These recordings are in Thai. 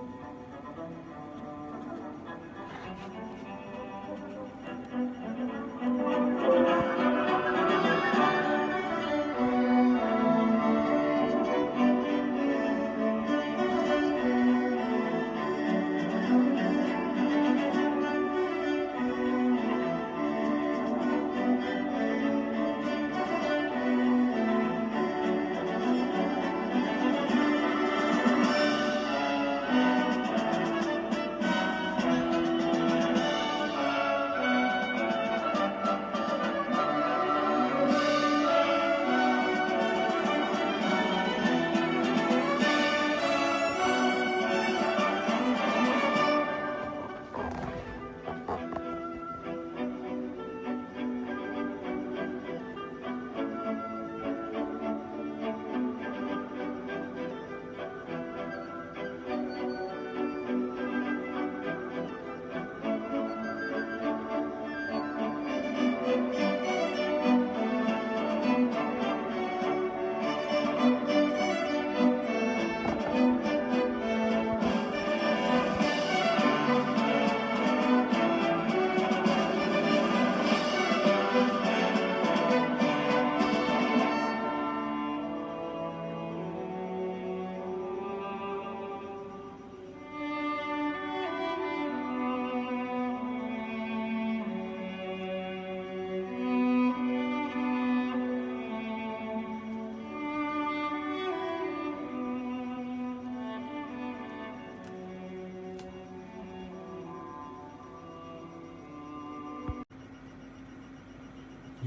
Thank you.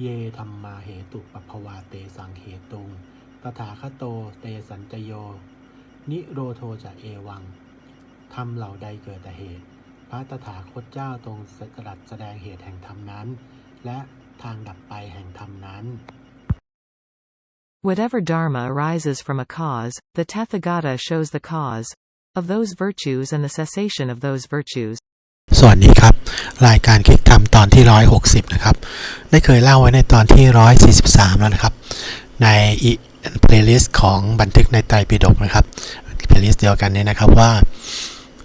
เยธรรมาเหตุปปภวาเตสังเหตุงตถาคโตเตสัญจโย นิโรโทจะเอวังทำเหล่าใดเกิดแต่เหตุ พระตถาคตเจ้าทรงสดัดแสดงเหตุแห่งธรรมนั้น และทางดับไปแห่งธรรมนั้น Whatever dharma arises from a cause, the Tathagata shows the cause of those virtues and the cessation of those virtues. สวัสดีครับ รายการคลิกทำ ตอนที่ 160 นะครับ ได้เคยเล่าไว้ในตอนที่ 143 แล้วนะครับ ในอีเพลย์ลิสต์ของบันทึกในไตรปิฎกนะครับเพลย์ลิสต์เดียวกันนี้นะครับว่า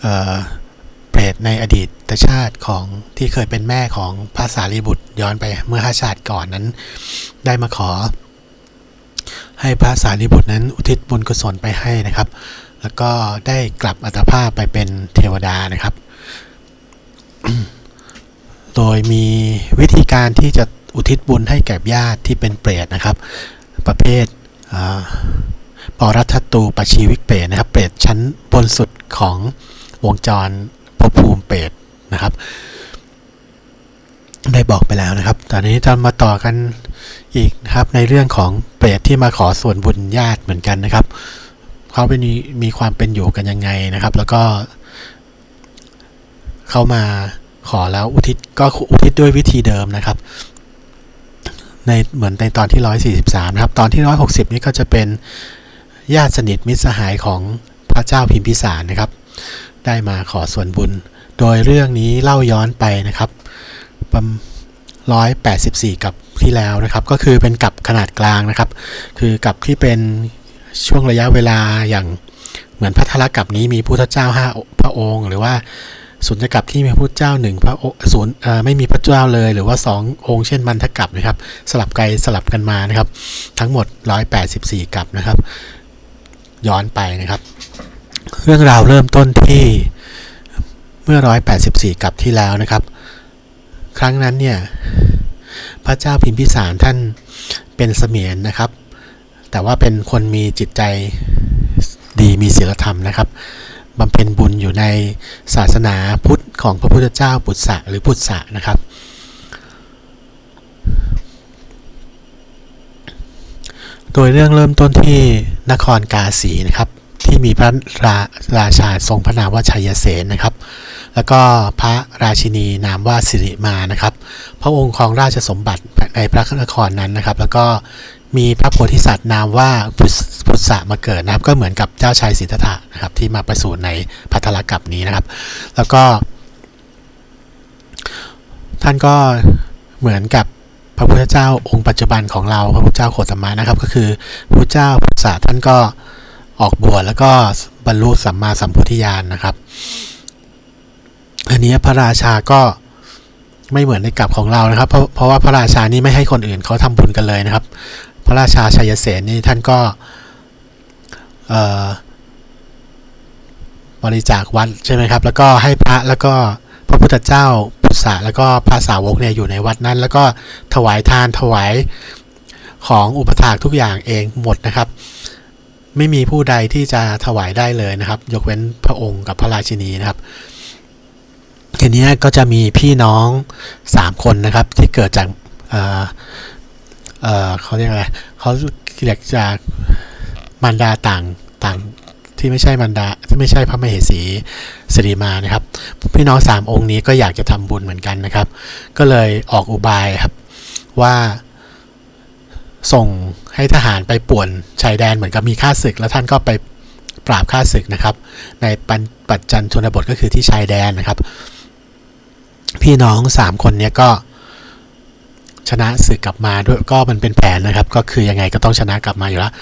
เอ่อเปรตในอดีตชาติของที่เคยเป็นแม่ของพระสารีบุตรย้อนไปเมื่อห้าชาติก่อนนั้น ได้มาขอ ให้พระสารีบุตรนั้นอุทิศบุญกุศลไปให้นะครับ แล้วก็ได้กลับอัตภาพไปเป็นเทวดานะครับ โดยมีวิธีการที่จะอุทิศบุญให้แก่ญาติที่เป็นเปรตนะครับ ประเภทปรัตตูปชีวิกเปรตนะครับ เปรตชั้นบนสุดของวงจรภพภูมิเปรตนะครับ ได้บอกไปแล้วนะครับ ตอนนี้จะมาต่อกันอีกนะครับในเรื่องของเปรตที่มาขอส่วนบุญญาติเหมือนกันนะครับเขาเป็นมีมีความเป็นอยู่กันยังไงนะครับ แล้วก็เข้ามา ขอแล้วอุทิศก็อุทิศด้วยวิธีเดิมนะครับ ในเหมือนในตอนที่ 143 นะครับ ตอนที่ 160 นี่ก็จะเป็นญาติสนิทมิตรสหายของพระเจ้าพิมพิสารนะครับ ได้มาขอส่วนบุญ โดยเรื่องนี้เล่าย้อนไปนะครับประมาณ184 กับที่แล้วนะครับ ก็คือเป็นกับขนาดกลางนะครับ คือกับที่เป็นช่วงระยะเวลาอย่างเหมือนพัทธลกับนี้มีพุทธเจ้าห้าพระองค์ หรือว่า ศูนย์กับที่มีพระพุทธเจ้าหนึ่งพระศูนย์ไม่มีพระเจ้าเลย หรือว่าสององค์เช่นมันทกับนะครับ สลับไกลสลับกันมานะครับ ทั้งหมด 184 กับนะครับ ย้อนไปนะครับ เรื่องราวเริ่มต้นที่เมื่อ 184 กับที่แล้วนะครับ ครั้งนั้นเนี่ยพระเจ้าพิมพิสารท่านเป็นเสมียนนะครับ แต่ว่าเป็นคนมีจิตใจดีมีศีลธรรมนะครับ บำเพ็ญบุญอยู่ในศาสนาพุทธของพระพุทธเจ้าปุตสะหรือพุทธะนะครับ โดยเรื่องเริ่มต้นที่นครกาสีนะครับที่มีพระราราชาทรงพระนามว่าชัยเสนนะครับ แล้วก็พระราชินีนามว่าสิริมานะครับ พระองค์ครองราชสมบัติในพระนครนั้นนะครับ แล้วก็ มีพระโพธิสัตว์นามว่าพุทธะมาเกิดนะครับ ก็เหมือนกับเจ้าชายสิทธัตถะนะครับ ที่มาประสูติในพัทธลกับนี้นะครับ แล้วก็ ท่านก็เหมือนกับพระพุทธเจ้าองค์ปัจจุบันของเราพระพุทธเจ้าโคตมะนะครับ ก็คือพระพุทธเจ้าพุทธะท่านก็ออกบวชแล้วก็บรรลุสัมมาสัมพุทธญาณนะครับ อันนี้พระราชาก็ไม่เหมือนในกลับของเรานะครับ เพราะเพราะว่าพระราชานี่ไม่ให้คนอื่นเขาทำบุญกันเลยนะครับ พระราชาชัยเสนนี่ท่านก็บริจาควัดใช่ไหมครับ แล้วก็ให้พระแล้วก็พระพุทธเจ้าพุทธะแล้วก็พระสาวกเนี่ยอยู่ในวัดนั้น แล้วก็ถวายทานถวายของอุปถากทุกอย่างเองหมดนะครับ ไม่มีผู้ใดที่จะถวายได้เลยนะครับ ยกเว้นพระองค์กับพระราชินีนะครับทีนี้ก็จะมีพี่น้องสามคนนะครับที่เกิดจาก เออเขาเรียกอะไรเขาเรียกจากมารดาต่างต่างที่ไม่ใช่มารดาที่ไม่ใช่พระมเหสีสิริมานะครับ พี่น้องสามองค์นี้ก็อยากจะทำบุญเหมือนกันนะครับ ก็เลยออกอุบายครับว่าส่งให้ทหารไปป่วนชายแดนเหมือนกับมีค่าศึก แล้วท่านก็ไปปราบค่าศึกนะครับ ในปันปัจจันชนบทก็คือที่ชายแดนนะครับ พี่น้องสามคนเนี้ยก็ ชนะศึกกลับมาด้วยก็มันเป็นแผนนะครับ ก็คือยังไงก็ต้องชนะกลับมาอยู่แล้ว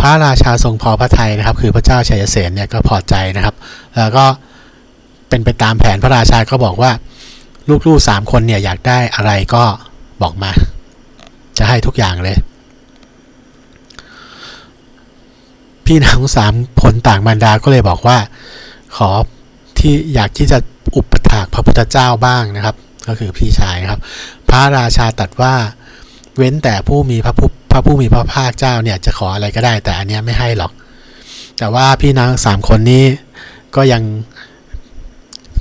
พระราชาทรงพอพระทัยนะครับ คือพระเจ้าชัยเสนเนี่ยก็พอใจนะครับ แล้วก็เป็นไปตามแผนพระราชาก็บอกว่า ลูกๆสามคนเนี่ยอยากได้อะไรก็บอกมา จะให้ทุกอย่างเลย พี่น้องสามคนต่างมารดาก็เลยบอกว่า ขอที่อยากที่จะอุปถากพระพุทธเจ้าบ้างนะครับ ก็คือพี่ชายนะครับ พระราชาตัดว่า เว้นแต่ผู้มีพระผู้พระผู้มีพระภาคเจ้าเนี่ยจะขออะไรก็ได้ แต่อันเนี้ยไม่ให้หรอก แต่ว่าพี่น้องสามคนนี้ก็ยัง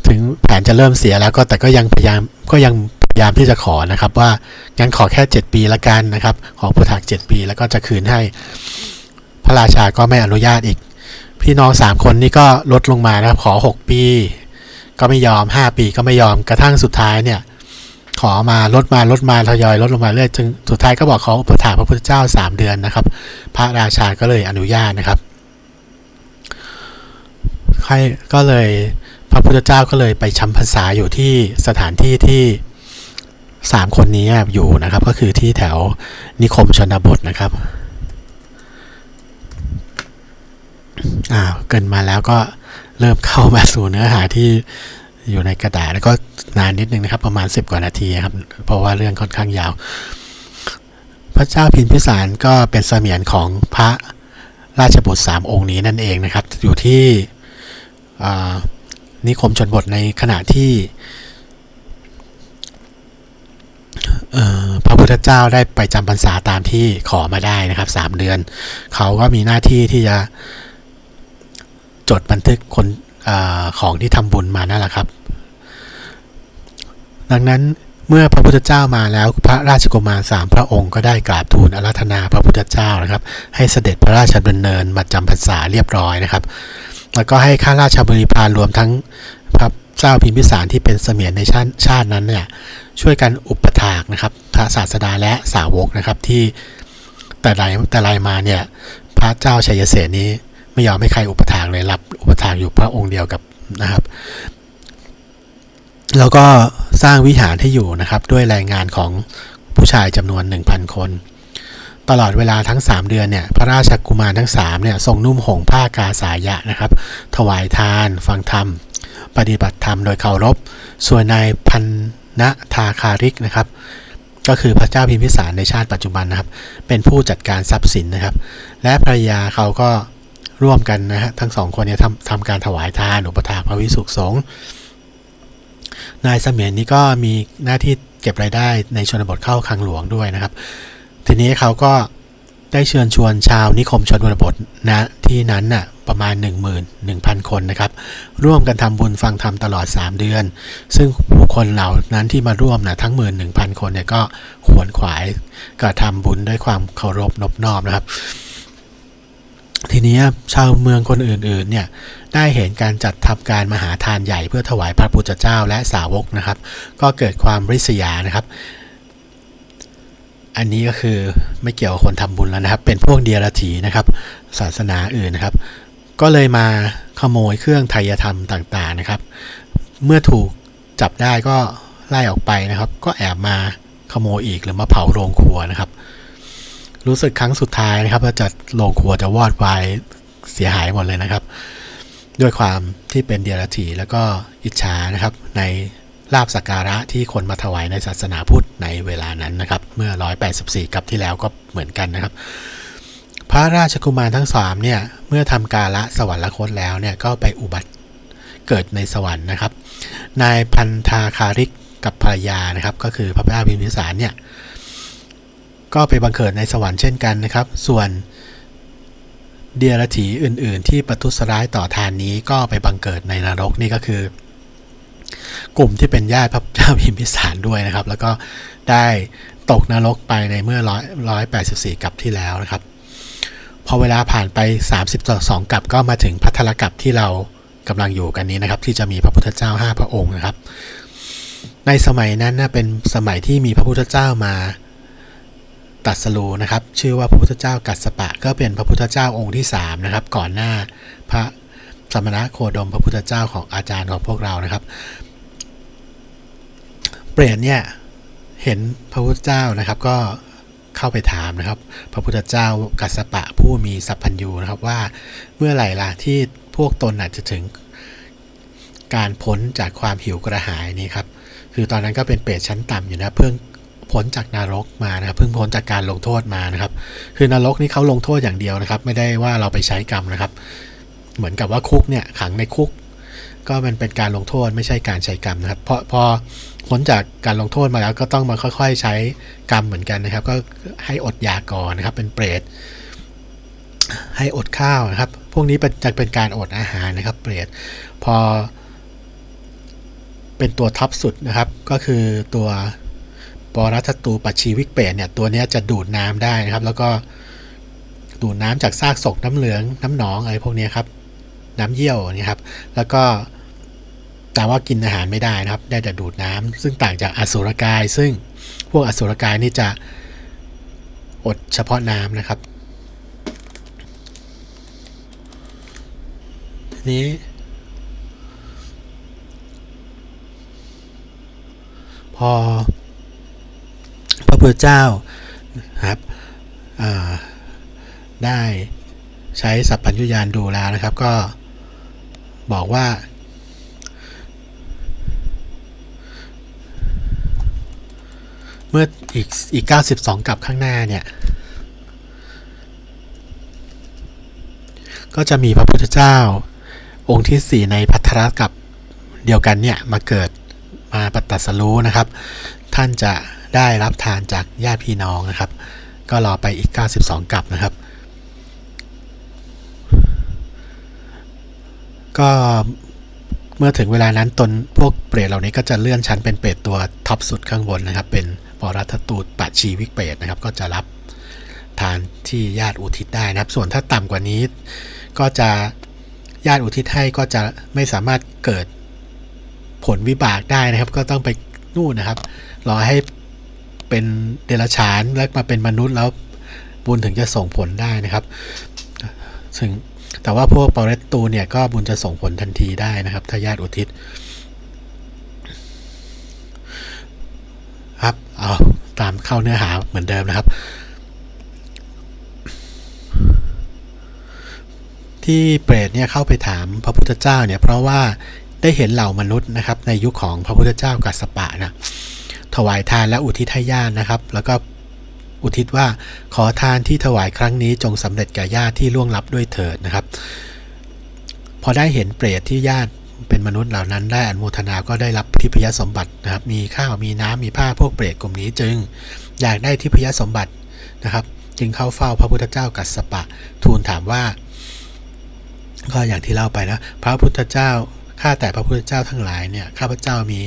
ถึงแผนจะเริ่มเสียแล้วก็แต่ก็ยังพยายามก็ยังพยายามที่จะขอนะครับ ว่างั้นขอแค่ 7 ปีละกันนะครับ ขออุปถาก7 ปีแล้วก็จะคืนให้ พระราชาก็ไม่อนุญาตอีก พี่น้องสามคนนี้ก็ลดลงมานะครับขอ 6 ปี ก็ไม่ยอม 5 ปีก็ไม่ยอมกระทั่งสุดท้ายเนี่ย ขอมาลดมาลดมาทยอยลดลงมาเรื่อยจนสุดท้ายก็บอกขออุปถากพระพุทธเจ้า 3 เดือนนะครับ พระราชาก็เลยอนุญาตนะครับใครก็เลยพระพุทธเจ้าก็เลยไปชัมพรรษาอยู่ที่สถานที่ที่สามคนนี้อยู่นะครับ ก็คือที่แถวนิคมชนบทนะครับอ่าเกินมาแล้วก็เริ่มเข้ามาสู่เนื้อหาที่ อยู่ในกระดาษแล้วก็นานนิดนึงนะครับ ประมาณ 10 กว่านาทีครับ เพราะว่าเรื่องค่อนข้างยาว พระเจ้าพิมพิสารก็เป็นเสมียนของพระราชบุตรสามองค์นี้นั่นเองนะครับ อยู่ที่นิคมชนบทในขณะที่พระพุทธเจ้าได้ไปจำพรรษาตามที่ขอมาได้นะครับสามเดือน เขาก็มีหน้าที่ที่จะจดบันทึกคน อของที่ทำบุญมานั่นแหละครับ ดังนั้นเมื่อพระพุทธเจ้ามาแล้วพระราชกุมารสามพระองค์ก็ได้กราบทูลอาราธนาพระพุทธเจ้านะครับ ให้เสด็จพระราชดำเนินมาจำพรรษาเรียบร้อยนะครับ แล้วก็ให้ข้าราชบริพารรวมทั้งพระเจ้าพิมพิสารที่เป็นเสมียนในชาติชาตินั้นเนี่ยช่วยกันอุปถากนะครับ พระศาสดาและสาวกนะครับที่แต่ไรแต่ไรมาเนี่ยพระเจ้าชัยเสนนี้ ไม่ยอมให้ใครอุปถากเลยรับอุปถากอยู่พระองค์เดียวกับนะครับ แล้วก็สร้างวิหารให้อยู่นะครับ ด้วยแรงงานของผู้ชายจำนวน 1,000 คน ตลอดเวลาทั้ง 3 เดือนเนี่ยพระราชกุมารทั้ง3เนี่ยทรงนุ่มห่มผ้ากาสายะนะครับ ถวายทาน ฟังธรรม ปฏิบัติธรรมโดยเคารพ ส่วนนายพันณทาคาริกนะครับก็คือพระเจ้าพิมพิสารในชาติปัจจุบันนะครับ เป็นผู้จัดการทรัพย์สินนะครับ และภรรยาเขาก็ ร่วมกันนะฮะทั้งสองคนเนี่ยทำทำการถวายทานอุปถาพระวิสุขสงฆ์นายเสมียนนี้ก็มีหน้าที่เก็บรายได้ในชนบทเข้าคลังหลวงด้วยนะครับ ทีนี้เขาก็ได้เชิญชวนชาวนิคมชนบทนะที่นั้นน่ะประมาณ 11,000 คนนะครับ ร่วมกันทำบุญฟังธรรมตลอด 3 เดือน ซึ่งบุคคลเหล่านั้นที่มาร่วมนะทั้ง 11,000 คนเนี่ยก็ขวนขวายกระทำบุญด้วยความเคารพนบนอบนะครับ ทีนี้ชาวเมืองคนอื่นๆเนี่ยได้เห็นการจัดทำการมหาทานใหญ่เพื่อถวายพระพุทธเจ้าและสาวกนะครับ ก็เกิดความริษยานะครับ อันนี้ก็คือไม่เกี่ยวกับคนทำบุญแล้วนะครับ เป็นพวกเดียรถีนะครับ ศาสนาอื่นนะครับ ก็เลยมาขโมยเครื่องไทยธรรมต่างๆนะครับ เมื่อถูกจับได้ก็ไล่ออกไปนะครับ ก็แอบมาขโมยอีกหรือมาเผาโรงครัวนะครับ รู้สึกครั้งสุดท้ายนะครับว่าจะโรงครัวจะวอดวายเสียหายหมดเลยนะครับ ด้วยความที่เป็นเดียรถีแล้วก็อิจฉานะครับในลาบสักการะที่คนมาถวายในศาสนาพุทธในเวลานั้นนะครับ เมื่อ 184 กับที่แล้วก็เหมือนกันนะครับ พระราชกุมารทั้งสามเนี่ย เมื่อทำกาละสวรรคตแล้วเนี่ย ก็ไปอุบัติเกิดในสวรรค์นะครับ นายพันธาคาริกกับภรรยานะครับ ก็คือพระพิาพิมพิสารเนี่ย ก็ไปบังเกิดในสวรรค์เช่นกันนะครับ ส่วนเดียรถีอื่น ๆ ที่ประทุษร้ายต่อทานนี้ก็ไปบังเกิดในนรกนี่ก็คือ กลุ่มที่เป็นญาติพระเจ้าพิมพิสารด้วยนะครับ แล้วก็ได้ตกนรกไปในเมื่อร้อยร้อยแปดสิบสี่กับที่แล้วนะครับ พอเวลาผ่านไป 32กับก็มาถึงพัทธลกับที่เรากำลังอยู่กันนี้นะครับ ที่จะมีพระพุทธเจ้า5พระองค์นะครับ ในสมัยนั้นนะเป็นสมัยที่มีพระพุทธเจ้ามา ตรัสรู้นะครับ ชื่อว่าพระพุทธเจ้ากัสสปะ ก็เป็นพระพุทธเจ้าองค์ที่3นะครับ ก่อนหน้าพระสมณะโคดมพระพุทธเจ้าของอาจารย์ของพวกเรานะครับ เปรตเนี่ยเห็นพระพุทธเจ้านะครับก็เข้าไปถามนะครับ พระพุทธเจ้ากัสสปะผู้มีสัพพัญญูนะครับว่าเมื่อไหร่ล่ะที่พวกตนอาจจะถึงการพ้นจากความหิวกระหายนี้ครับ คือตอนนั้นก็เป็นเปรตชั้นต่ำอยู่นะเพิ่ง พ้นจากนรกมานะครับเพิ่งพ้นจากการลงโทษมานะครับ คือนรกนี่เขาลงโทษอย่างเดียวนะครับ ไม่ได้ว่าเราไปใช้กรรมนะครับ เหมือนกับว่าคุกเนี่ยขังในคุก ก็มันเป็นการลงโทษไม่ใช่การใช้กรรมนะครับเพราะพอพ้นจากการลงโทษมาแล้วก็ต้องมาค่อย ๆ ใช้กรรมเหมือนกันนะครับ ก็ให้อดยากก่อนนะครับ เป็นเปรตให้อดข้าวนะครับ พวกนี้เป็นจะเป็นการอดอาหารนะครับ เปรตพอเป็นตัวท็อปสุดนะครับ ก็คือตัว ปรัตตูปัชีวิกเปรตเนี่ยตัวนี้จะดูดน้ำได้นะครับ แล้วก็ดูดน้ำจากซากศพน้ำเหลืองน้ำหนองอะไรพวกนี้ครับ น้ำเยี่ยวนี่ครับ แล้วก็แต่ว่ากินอาหารไม่ได้นะครับ ได้แต่ดูดน้ำซึ่งต่างจากอสุรกาย ซึ่งพวกอสุรกายนี่จะอดเฉพาะน้ำนะครับทีนี้พอ พระพุทธเจ้าครับได้ใช้สัพพัญญุญาณดูแล้วนะครับ ก็บอกว่า เมื่ออีกอีก 92 กับข้างหน้าเนี่ย ก็จะมีพระพุทธเจ้า องค์ที่ 4 ในพัทธรกับเดียวกันเนี่ย มาเกิดมาปัตตัสรู้นะครับ ท่านจะ ได้รับทานจากญาติพี่น้องนะครับ ก็รอไปอีก 92กับนะครับ ก็เมื่อถึงเวลานั้นตนพวกเปรตเหล่านี้ก็จะเลื่อนชั้นเป็นเปรตตัวท็อปสุดข้างบนนะครับ เป็นปรัตตูดปัจชีวิกเปรตนะครับ ก็จะรับทานที่ญาติอุทิศได้นะครับ ส่วนถ้าต่ำกว่านี้ ก็จะญาติอุทิศให้ก็จะไม่สามารถเกิดผลวิบากได้นะครับ ก็ต้องไปนู่นนะครับ รอให้ เป็นเดรัจฉานแล้วมาเป็นมนุษย์แล้วบุญถึงจะส่งผลได้นะครับซึ่งแต่ว่าพวกเปอเรตตูเนี่ยก็บุญจะส่งผลทันทีได้นะครับถ้าญาติอุทิศครับเอาตามเข้าเนื้อหาเหมือนเดิมนะครับ ที่เปรตเนี่ยเข้าไปถามพระพุทธเจ้าเนี่ยเพราะว่าได้เห็นเหล่ามนุษย์นะครับในยุคของพระพุทธเจ้ากัสสปะนะ ถวายทานและอุทิศให้ญาตินะครับ แล้วก็อุทิศว่าขอทานที่ถวายครั้งนี้จงสำเร็จแก่ญาติที่ล่วงลับด้วยเถิดนะครับ พอได้เห็นเปรตที่ญาติเป็นมนุษย์เหล่านั้นได้อนุโมทนาก็ได้รับทิพยสมบัตินะครับ มีข้าวมีน้ำมีผ้าพวกเปรตกลุ่มนี้จึง อยากได้ทิพยสมบัตินะครับ จึงเข้าเฝ้าพระพุทธเจ้ากัสสปะ ทูลถามว่า ก็อย่างที่เล่าไปนะ พระพุทธเจ้า ข้าแต่พระพุทธเจ้าทั้งหลายเนี่ยข้าพเจ้ามี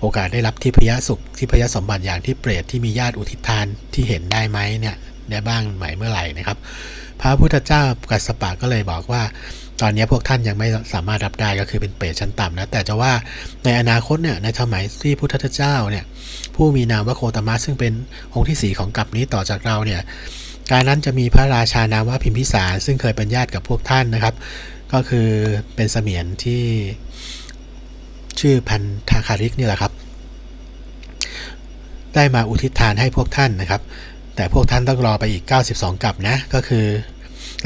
โอกาสได้รับทิพยสุขทิพยสมบัติอย่างที่เปรตที่มีญาติอุทิศทานที่เห็นได้ไหมเนี่ยได้บ้างไหมเมื่อไหร่นะครับ พระพุทธเจ้ากัสสปะก็เลยบอกว่า ตอนนี้พวกท่านยังไม่สามารถรับได้ก็คือเป็นเปรตชั้นต่ำนะแต่จะว่าในอนาคตเนี่ยในสมัยที่พุทธเจ้าเนี่ยผู้มีนามว่าโคตมะซึ่งเป็นองค์ที่สี่ของกัปนี้ต่อจากเราเนี่ยการนั้นจะมีพระราชานามว่าพิมพิสารซึ่งเคยเป็นญาติกับพวกท่านนะครับ ก็คือเป็นเสมียนที่ชื่อพันธาคาริกนี่แหละครับ ได้มาอุทิศทานให้พวกท่านนะครับ แต่พวกท่านต้องรอไปอีก 92 กับนะ ก็คือ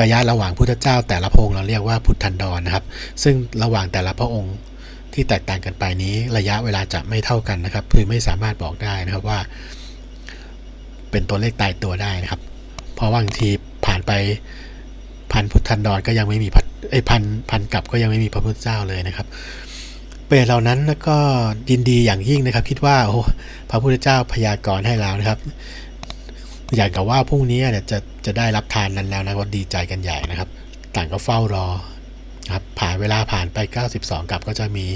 ระยะระหว่างพุทธเจ้า แต่ละพระองค์เราเรียกว่าพุทธันดรนะครับ ซึ่งระหว่างแต่ละพระองค์ที่แตกต่างกันไปนี้ระยะเวลาจะไม่เท่ากันนะครับคือไม่สามารถบอกได้นะครับว่า เป็นตัวเลขตายตัวได้นะครับ เพราะว่าบางทีผ่านไปพันพุทธันดรก็ยังไม่มีพัน ไอยพันพันกับก็ยังไม่มีพระพุทธเจ้าเลยนะครับเปรตเหล่านั้นก็ยินดีอย่างยิ่งนะครับ คิดว่าโอ้พระพุทธเจ้าพยากรณ์ให้แล้วนะครับ อยากกับว่าพรุ่งนี้เนี่ยจะจะได้รับทานนั้นแล้วนะก็ดีใจกันใหญ่นะครับ ต่างก็เฝ้ารอครับผ่านเวลาผ่านไป 92 กับก็จะมี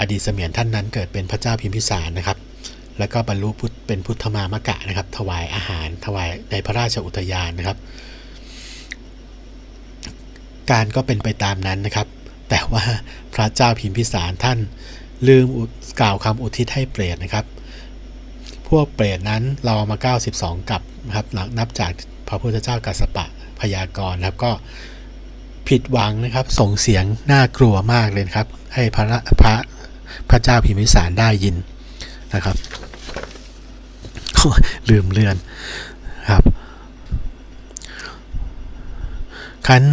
อดีตเสมียนท่านนั้นเกิดเป็นพระเจ้าพิมพิสารนะครับ แล้วก็บรรลุพุทธเป็นพุทธมามกะนะครับ ถวายอาหารถวายในพระราชอุทยานนะครับ การก็เป็นไปตามนั้นนะครับ แต่ว่าพระเจ้าพิมพิสารท่านลืมกล่าวคำอุทิศให้เปรตนะครับ พวกเปรตนั้นเรอมา 92 กับนะครับหลังนับจากพระพุทธเจ้ากัสปะพยากรณ์นะครับก็ผิดหวังนะครับ ส่งเสียงน่ากลัวมากเลยครับ ให้พระพระพระเจ้าพิมพิสารได้ยินนะครับ ลืมเลือนครับครั้น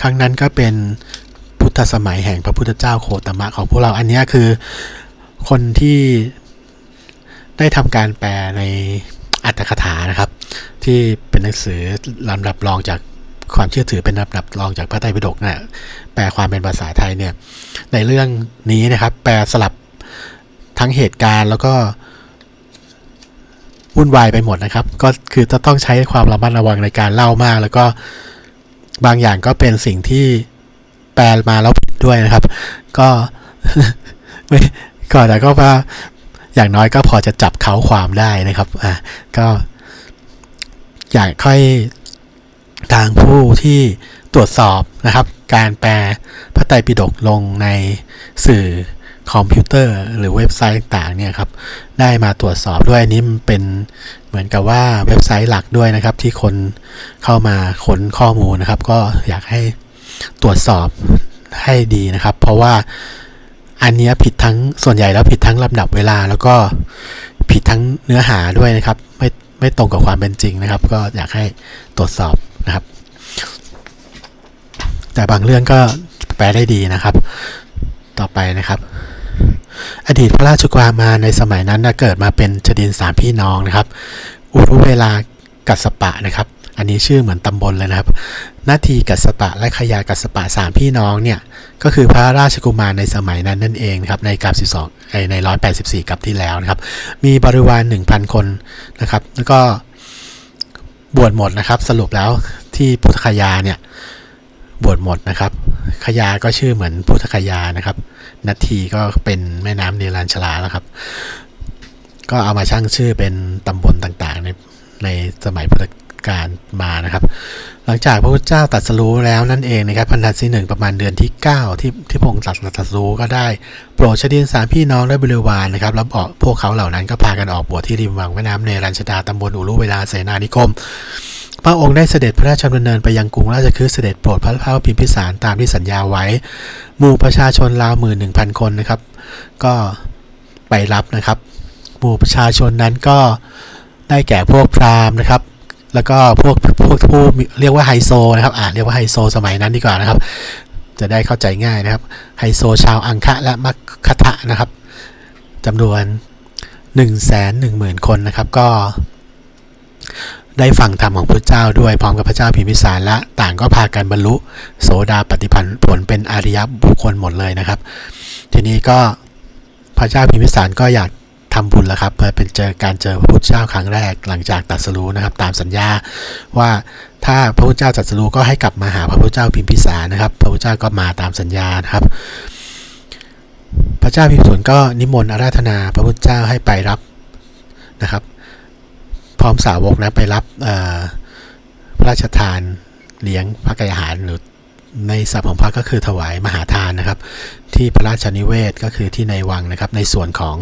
ครั้งนั้นก็เป็นพุทธสมัยแห่งพระพุทธเจ้าโคตมะของพวกเราอันนี้คือคนที่ได้ทำการแปลในอัตถกถานะครับ ที่เป็นหนังสือลำดับรองจากความเชื่อถือเป็นลำดับรองจากพระไตรปิฎกเนี่ยแปลความเป็นภาษาไทยเนี่ยในเรื่องนี้นะครับ แปลสลับทั้งเหตุการณ์แล้วก็วุ่นวายไปหมดนะครับ ก็คือจะต้องใช้ความระมัดระวังในการเล่ามาก แล้วก็ บางอย่างก็เป็นสิ่งที่แปลมาแล้วผิดด้วยนะครับ ก็ไม่ก็แต่ก็ว่าอย่างน้อยก็พอจะจับเขาความได้นะครับอะก็อยากค่อยทางผู้ที่ตรวจสอบนะครับ การแปลพระไตรปิฎกลงในสื่อคอมพิวเตอร์หรือเว็บไซต์ต่างๆเนี่ยครับ ได้มาตรวจสอบด้วยอันนี้มันเป็น มือนกับว่าเว็บไซต์หลักด้วยนะครับ ที่คนเข้ามาค้นข้อมูลนะครับ ก็อยากให้ตรวจสอบให้ดีนะครับ เพราะว่าอันนี้ผิดทั้งส่วนใหญ่แล้วผิดทั้งลำดับเวลา แล้วก็ผิดทั้งเนื้อหาด้วยนะครับ ไม่ไม่ตรงกับความเป็นจริงนะครับ ก็อยากให้ตรวจสอบนะครับ แต่บางเรื่องก็แปลได้ดีนะครับ ต่อไปนะครับ อดีตพระราชกุมารในสมัยนั้นนะเกิดมาเป็นชดินสามพี่น้องนะครับ อุรุเวลากัสปะนะครับ อันนี้ชื่อเหมือนตำบลเลยนะครับ นาทีกัสปะและขยากัสปะสามพี่น้องเนี่ย ก็คือพระราชกุมารในสมัยนั้นนั่นเองนะครับในกับ12ในใน184กับที่แล้วนะครับ มีบริวาร1,000คนนะครับ แล้วก็บวชหมดนะครับ สรุปแล้วที่พุทธคยาเนี่ยบวชหมดนะครับ ขยาก็ชื่อเหมือนพุทธคยานะครับ นาทีก็เป็นแม่น้ำเนรัญชลาแล้วครับ ก็เอามาช่างชื่อเป็นตำบลต่างๆ ในในสมัยพุทธกาลมานะครับ หลังจากพระพุทธเจ้าตรัสรู้แล้วนั่นเองนะครับพันธันที่หนึ่งประมาณเดือนที่ 9 ที่ที่พงค์ตรัสตรัสรู้ก็ได้ โปรดชดินสามพี่น้องและบริวารนะครับแล้วบอกพวกเขาเหล่านั้นก็พากันออกบวชที่ริมวังแม่น้ำเนรัญชดาตำบลอุรุเวลาเสนานิคม พระองค์ได้เสด็จพระราชดำเนินไปยังกรุงราชคฤห์เสด็จโปรดพระเท้าพิมพิสารตามที่สัญญาไว้ หมู่ประชาชนราวหมื่นหนึ่งพันคนนะครับ ก็ไปรับนะครับ หมู่ประชาชนนั้นก็ได้แก่พวกพราหมณ์นะครับ แล้วก็พวกพวกผู้เรียกว่าไฮโซนะครับอ่าเรียกว่าไฮโซสมัยนั้นดีกว่านะครับ จะได้เข้าใจง่ายนะครับ ไฮโซชาวอังคะและมัคคทะนะครับจำนวน1นึ่งแสนหนึ่งหมื่นคนนะครับ ก็ ได้ฟังธรรมของพระเจ้าด้วยพร้อมกับพระเจ้าพิมพิสารและต่างก็พากันบรรลุ โสดาปฏิพันธ์ผลเป็นอริยบุคคลหมดเลยนะครับ ทีนี้ก็พระเจ้าพิมพิสารก็อยากทำบุญแล้วครับเพื่อเป็นเจอการเจอพระพุทธเจ้าครั้งแรกหลังจากตรัสรู้นะครับ ตามสัญญาว่าถ้าพระพุทธเจ้าตรัสรู้ก็ให้กลับมาหาพระพุทธเจ้าพิมพิสารนะครับ พระพุทธเจ้าก็มาตามสัญญานะครับ พระเจ้าพิมพิสารก็นิมนต์อาราธนา พระพุทธเจ้าให้ไปรับนะครับ พร้อมสาวกนะไปรับพระราชทานเลี้ยงพระกายอาหารหรือในศัพท์ของพระก็คือถวายมหาทานนะครับ ที่พระราชนิเวศก็คือที่ในวังนะครับ ในส่วนของ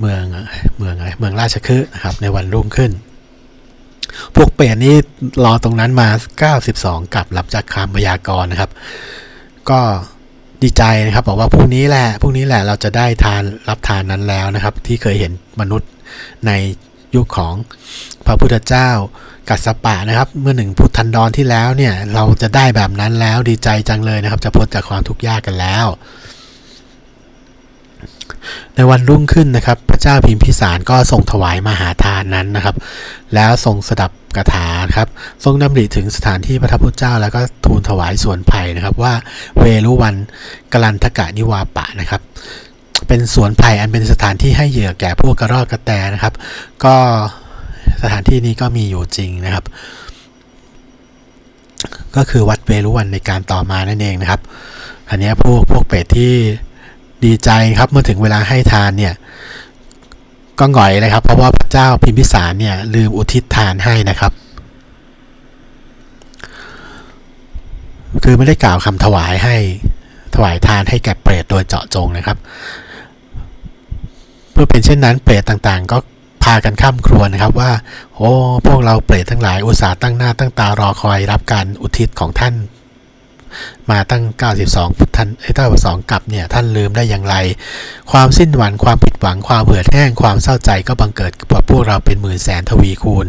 เมืองเมืองอะไรเมืองราชคฤห์นะครับในวันรุ่งขึ้น พวกเปรตนี่รอตรงนั้นมา 92 กับรับจากคำพยากรณ์นะครับ ก็ดีใจนะครับบอกว่าพรุ่งนี้แหละพรุ่งนี้แหละเราจะได้ทานรับทานนั้นแล้วนะครับ ที่เคยเห็นมนุษย์ในยุคของพระพุทธเจ้ากัสปะนะครับ เมื่อหนึ่งพุทธันดรที่แล้วเนี่ย เราจะได้แบบนั้นแล้วดีใจจังเลยนะครับ จะพ้นจากความทุกข์ยากกันแล้ว ในวันรุ่งขึ้นนะครับ พระเจ้าพิมพิสารก็ทรงถวายมหาทานนั้นนะครับ แล้วทรงสดับกถาครับ ทรงดำริถึงสถานที่พระทพพุทธเจ้า แล้วก็ทูลถวายส่วนไผ่นะครับว่าเวรุวันกลันทกะนิวาปะนะครับ เป็นสวนไผ่อันเป็นสถานที่ให้เหยื่อแก่พวกกระรอกกระแตนะครับ ก็สถานที่นี้ก็มีอยู่จริงนะครับ ก็คือวัดเวรุวันในการต่อมานั่นเองนะครับอันนี้พวกพวกเป็ดที่ดีใจครับเมื่อถึงเวลาให้ทานเนี่ยก็หงอยเลยครับ เพราะว่าพระเจ้าพิมพิสารเนี่ยลืมอุทิศทานให้นะครับ คือไม่ได้กล่าวคำถวายให้ถวายทานให้แก่เปรตโดยเจาะจงนะครับ เมื่อเป็นเช่นนั้นเปรตต่างๆ ก็พากันข้ามครัวนะครับว่า โอ้ พวกเราเปรตทั้งหลายอุตส่าห์ตั้งหน้าตั้งตารอคอยรับการอุทิศของท่าน มาตั้ง 92พุทธันเอ้ย92กับเนี่ยท่านลืมได้อย่างไร ความสิ้นหวังความผิดหวังความเหือดแห้งความเศร้าใจก็บังเกิดกับพวกเราเป็นหมื่นแสนทวีคูณ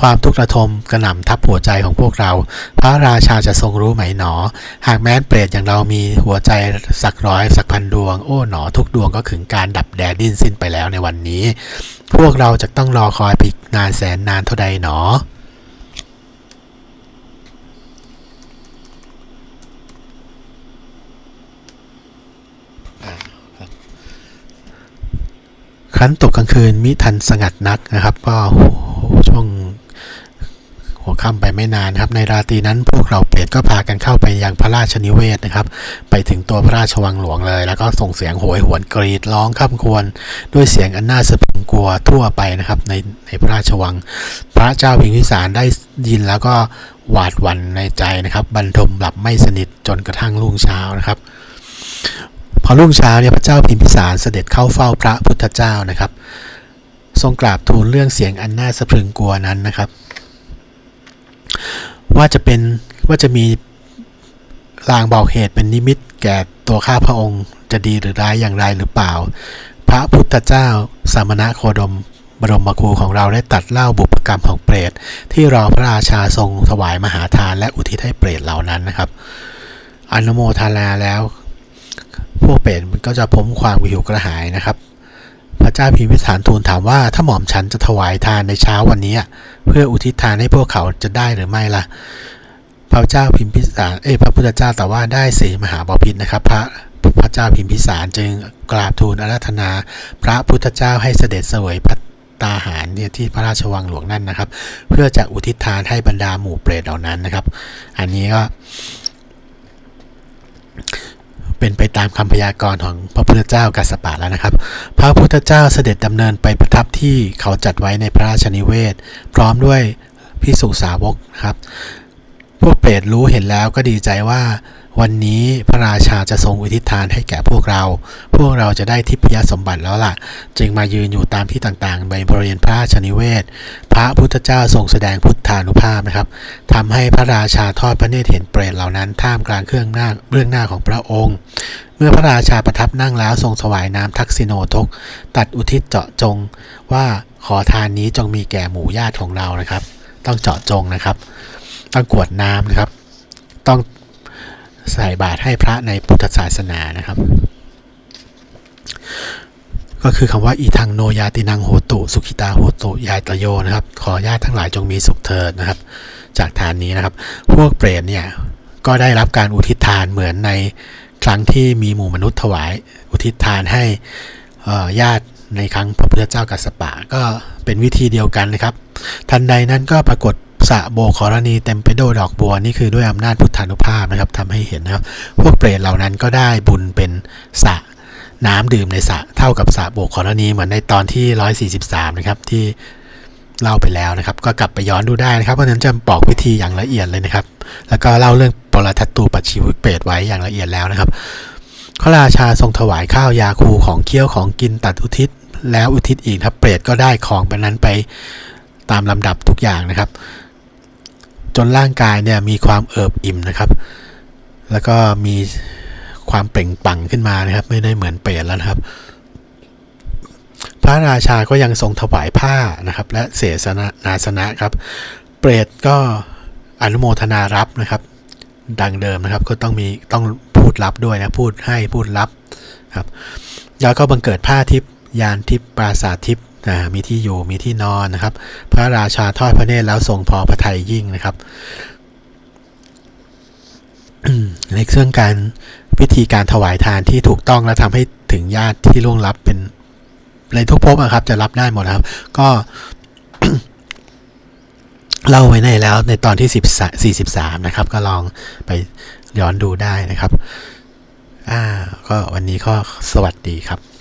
ความทุกข์ระทมกระหน่ำทับหัวใจของพวกเรา พระราชาจะทรงรู้ไหมหนอ หากแม้นเปรตอย่างเรามีหัวใจสักร้อยสักพันดวง โอ้หนอทุกดวงก็ถึงการดับแดดดิ้นสิ้นไปแล้วในวันนี้ พวกเราจะต้องรอคอยปีกนานแสนนานเท่าใดหนอ ครั้นตกกลางคืนมิทันสงัดนักนะครับก็ช่วงหัวค่ำไปไม่นานครับ ในราตรีนั้นพวกเราเปรตก็พากันเข้าไปยังพระราชนิเวศนะครับ ไปถึงตัวพระราชวังหลวงเลย แล้วก็ส่งเสียงโหยหวนกรีดร้องข้ามควร ด้วยเสียงอันน่าสะพรึงกลัวทั่วไปนะครับ ในในพระราชวัง พระเจ้าพิมพิสารได้ยินแล้วก็หวาดหวั่นในใจนะครับ บรรทมหลับไม่สนิทจนกระทั่งรุ่งเช้านะครับ พอรุ่งเช้าเนี่ยพระเจ้าพิมพิสารเสด็จเข้าเฝ้าพระพุทธเจ้านะครับ ทรงกราบทูลเรื่องเสียงอันน่าสะพรึงกลัวนั้นนะครับ ว่าจะเป็นว่าจะมีลางบอกเหตุเป็นนิมิตแก่ตัวข้าพระองค์จะดีหรือร้ายอย่างไรหรือเปล่า พระพุทธเจ้าสามณะโคดมบรมครูของเราได้ตัดเล่าบุพกรรมของเปรต ที่รอพระราชาทรงถวายมหาทานและอุทิศให้เปรตเหล่านั้นนะครับ อนุโมทนาแล้ว พวกเปรตมันก็จะพ้นความหิวกระหายนะครับ พระเจ้าพิมพิสารทูลถามว่าถ้าหม่อมฉันจะถวายทานในเช้าวันนี้เพื่ออุทิศทานให้พวกเขาจะได้หรือไม่ล่ะ พระเจ้าพิมพิสาร เอ้พระพุทธเจ้าแต่ว่าได้สีมหาบพิตรนะครับ พระพระเจ้าพิมพิสารจึงกราบทูลอาราธนา พระพุทธเจ้าให้เสด็จเสวยพัตตาหารเนี่ยที่พระราชวังหลวงนั่นนะครับ เพื่อจะอุทิศทานให้บรรดาหมู่เปรตเหล่านั้นนะครับ อันนี้ก็ เป็นไปตามคำพยากรณ์ของพระพุทธเจ้ากัสปะแล้วนะครับ พระพุทธเจ้าเสด็จดำเนินไปประทับที่เขาจัดไว้ในพระราชนิเวศ พร้อมด้วยพิสุสาวกครับ พวกเปรตรู้เห็นแล้วก็ดีใจว่า วันนี้พระราชาจะทรงอุทิศทานให้แก่พวกเรา พวกเราจะได้ทิพยสมบัติแล้วล่ะ จึงมายืนอยู่ตามที่ต่างๆในบริเวณพระราชนิเวศ พระพุทธเจ้าทรงแสดงพุทธานุภาพนะครับทำให้พระราชาทอดพระเนตรเห็นเปรตเหล่านั้นท่ามกลางเครื่องหน้าเบื้องหน้าของพระองค์ เมื่อพระราชาประทับนั่งแล้วทรงถวายน้ำทักษิโนทก ตัดอุทิศเจาะจงว่าขอทานนี้จงมีแก่หมู่ญาติของเรานะครับ ต้องเจาะจงนะครับ ต้องกวดน้ำนะครับ ต้อง ใส่บาตรให้พระในพุทธศาสนานะครับ ก็คือคำว่าอีทังโนยาตินังโหตุสุขิตาโหตุยายตโยนะครับ ขอญาติทั้งหลายจงมีสุขเถิดนะครับ จากทานนี้นะครับ พวกเปรตเนี่ยก็ได้รับการอุทิศทานเหมือนในครั้งที่มีหมู่มนุษย์ถวาย อุทิศทานให้เอ่อญาติในครั้งพระพุทธเจ้ากัสสปะก็เป็นวิธีเดียวกันนะครับ ทันใดนั้นก็ปรากฏ สระโบขรณีเต็มไปด้วยดอกบัว นี่คือด้วยอำนาจพุทธานุภาพนะครับทำให้เห็นนะครับ พวกเปรตเหล่านั้นก็ได้บุญเป็นสระน้ำดื่มในสระเท่ากับสระโบกขรณีเหมือนในตอนที่ 143 นะครับที่เล่าไปแล้วนะครับ ก็กลับไปย้อนดูได้นะครับเพราะฉะนั้นจะบอกวิธีอย่างละเอียดเลยนะครับ แล้วก็เล่าเรื่องปรทัตตูปัจฉิวิเปรตไว้อย่างละเอียดแล้วนะครับพระราชาทรงถวายข้าวยาคูของเคี้ยวของกินตัดอุทิศ แล้วอุทิศอีกครับเปรตก็ได้ของไปนั้นไปตามลำดับทุกอย่างนะครับ จนร่างกายเนี่ยมีความเอิบอิ่มนะครับ แล้วก็มีความเปล่งปังขึ้นมานะครับ ไม่ได้เหมือนเปรตแล้วนะครับ พระราชาก็ยังทรงถวายผ้านะครับ และเสสนานาสนะครับ เปรตก็อนุโมทนารับนะครับ ดังเดิมนะครับ ก็ต้องมีต้องพูดรับด้วยนะพูดให้พูดรับครับ แล้วก็บังเกิดผ้าทิพยานทิพปราสาททิพย์ มีที่อยู่มีที่นอนนะครับ พระราชาทอดพระเนตรแล้วทรงพอพระทัยยิ่งนะครับในเรื่องการวิธีการถวายทานที่ถูกต้องและทำให้ถึงญาติที่ล่วงลับเป็นในทุกภพอะครับ จะรับได้หมดครับ ก็เล่าไว้ในแล้วในตอนที่10 43นะครับ ก็ลองไปย้อนดูได้นะครับ อ่า ก็วันนี้ก็สวัสดีครับ